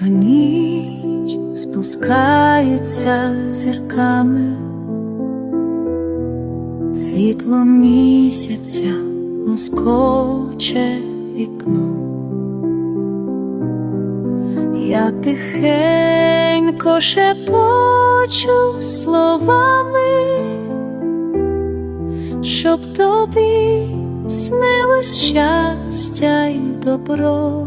Тиха ніч спускається зірками, світло місяця лоскоче вікно. Я тихенько шепочу словами, щоб тобі снилось щастя й добро.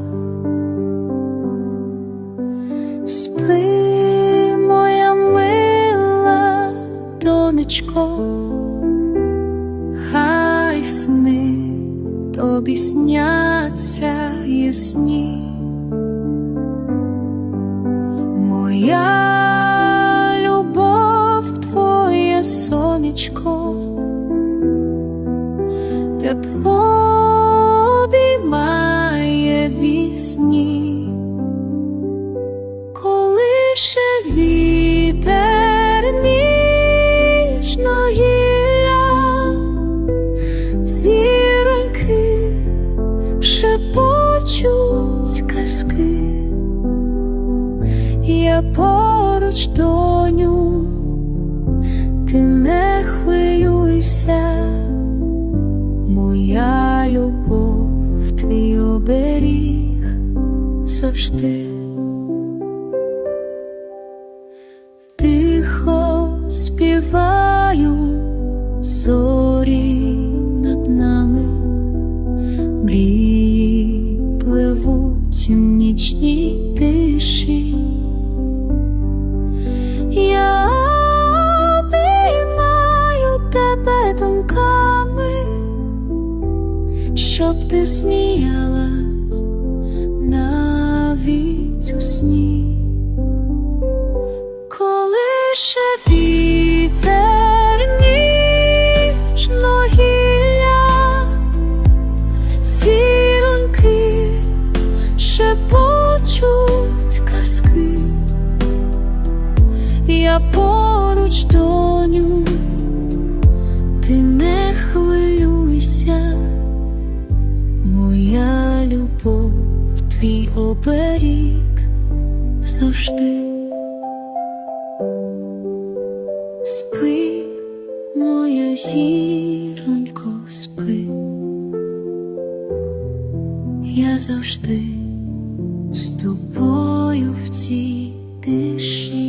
Спи, моя мила донечко, хай сни тобі сняться ясні. Моя любов, твоє сонечко, тепло обіймає вісні, шепочуть казки. Я поруч доню, ти не хвилюйся, моя любов, твій оберіг завжди. Тихо співаю зорі над нами, нічній тиші. Я обіймаю тебе думками, щоб ти сміялась навіть у сні. Твій оберіг завжди. Спи, моя зіронько, спи, я завжди з тобою в цій тиші.